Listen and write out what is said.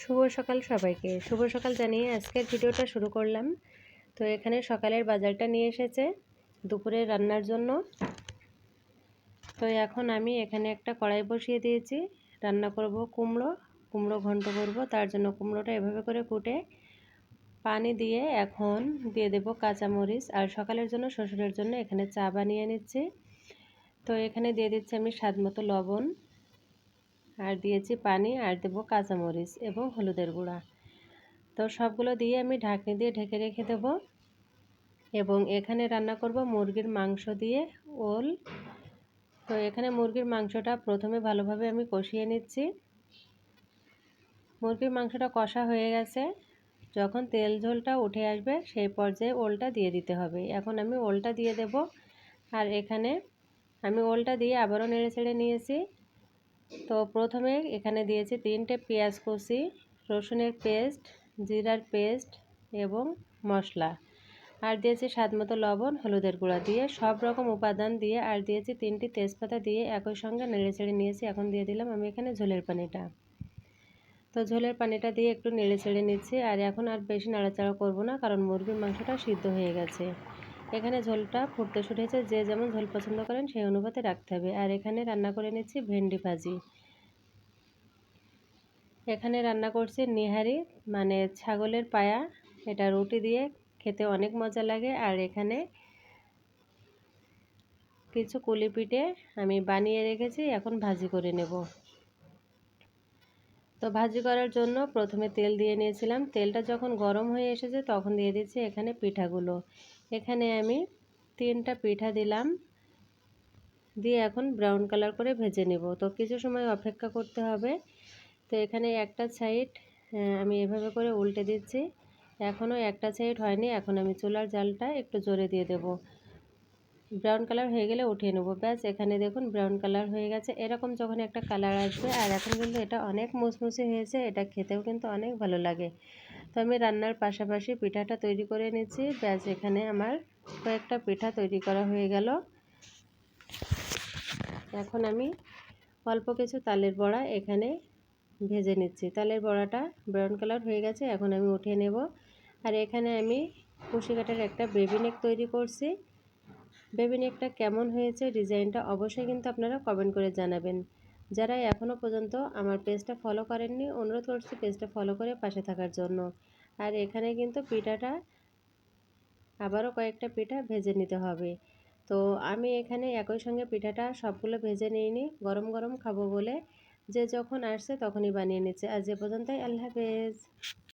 শুভ সকাল সবাইকে। শুভ সকাল জানিয়ে আজকের ভিডিওটা শুরু করলাম। তো এখানে সকালের বাজারটা নিয়ে এসেছে দুপুরে রান্নার জন্য। তো এখন আমি এখানে একটা কড়াই বসিয়ে দিয়েছি। রান্না করব কুমড়ো কুমড়ো ঘন্ট করব, তার জন্য কুমড়োটা এভাবে করে কুটে পানি দিয়ে এখন দিয়ে দেব কাঁচামরিচ। আর সকালের জন্য শ্বশুরের জন্য এখানে চা বানিয়ে নিচ্ছি। তো এখানে দিয়ে দিচ্ছি আমি স্বাদ মতো লবণ। আর দিয়েছি পানি আর দেবো কাঁচামরিচ এবং হলুদের গুঁড়া। তো সবগুলো দিয়ে আমি ঢাকনি দিয়ে ঢেকে রেখে দেব এবং এখানে রান্না করব মুরগির মাংস দিয়ে ওল। তো এখানে মুরগির মাংসটা প্রথমে ভালোভাবে আমি কষিয়ে নিচ্ছি। মুরগির মাংসটা কষা হয়ে গেছে। যখন তেল ঝোলটা উঠে আসবে সেই পর্যায়ে ওলটা দিয়ে দিতে হবে। এখন আমি ওলটা দিয়ে দেব। আর এখানে আমি ওলটা দিয়ে আবারও নেড়ে ছেড়ে নিয়েছি। তো প্রথমে এখানে দিয়েছি তিনটে পেঁয়াজ কুচি, রসুনের পেস্ট, জিরার পেস্ট এবং মশলা। আর দিয়েছি স্বাদ মতো লবণ, হলুদের গুঁড়া দিয়ে সব রকম উপাদান দিয়ে আর দিয়েছি তিনটি তেজপাতা দিয়ে একই সঙ্গে নেড়ে চেড়ে নিয়েছি। এখন দিয়ে দিলাম আমি এখানে ঝোলের পানিটা। তো ঝোলের পানিটা দিয়ে একটু নেড়ে ছেড়ে নিচ্ছি আর এখন আর বেশি নাড়াচাড়া করব না কারণ মুরগির মাংসটা সিদ্ধ হয়ে গেছে। এখানে ঝোলটা ফুটতে শুটেছে যে যেমন ঝোল পছন্দ করেন সেই অনুপাতে রাখতে হবে। আর এখানে রান্না করে নিচ্ছি ভেন্ডি ভাজি। এখানে রান্না করছি নিহারি মানে ছাগলের পায়া। এটা রুটি দিয়ে খেতে অনেক মজা লাগে। আর এখানে কিছু কুলি পিঠে আমি বানিয়ে রেখেছি, এখন ভাজি করে নেব। তো ভাজি করার জন্য প্রথমে তেল দিয়ে নিয়েছিলাম। তেলটা যখন গরম হয়ে এসেছে তখন দিয়ে দিচ্ছি এখানে পিঠাগুলো। এখানে আমি তিনটা পিঠা দিলাম। দিয়ে এখন ব্রাউন কালার করে ভেজে নেব। তো কিছু সময় অপেক্ষা করতে হবে। তো এখানে একটা সাইড আমি এভাবে করে উল্টে দিচ্ছি। এখনও একটা সাইড হয়নি। এখন আমি চুলার জালটা একটু জোরে দিয়ে দেব। ব্রাউন কালার হয়ে গেলে উঠিয়ে নেব। ব্যাস, এখানে দেখুন ব্রাউন কালার হয়ে গেছে। এরকম যখন একটা কালার আসবে, আর এখন কিন্তু এটা অনেক মুসমুসে হয়েছে, এটা খেতেও কিন্তু অনেক ভালো লাগে। তো আমি রান্নার পাশাপাশি পিঠাটা তৈরি করে নিচ্ছি। ব্যাস, এখানে আমার কয়েকটা পিঠা তৈরি করা হয়ে গেল। এখন আমি অল্প কিছু তালের বড়া এখানে ভেজে নিচ্ছি। তালের বড়াটা ব্রাউন কালার হয়ে গেছে, এখন আমি উঠিয়ে নেব। আর এখানে আমি কুশি একটা বেবি নেক তৈরি করছি। বেবি নেকটা কেমন হয়েছে ডিজাইনটা অবশ্যই কিন্তু আপনারা কমেন্ট করে জানাবেন। যারা এখনও পর্যন্ত আমার পেজটা ফলো করেননি, অনুরোধ করছি পেজটা ফলো করে পাশে থাকার জন্য। আর এখানে কিন্তু পিঠাটা, আবারও কয়েকটা পিঠা ভেজে নিতে হবে। তো আমি এখানে একই সঙ্গে পিঠাটা সবগুলো ভেজে নিইনি, গরম গরম খাব বলে। যে যখন আসছে তখনই বানিয়ে নিচ্ছে। আর যে পর্যন্তই, আল্লাহ হাফেজ।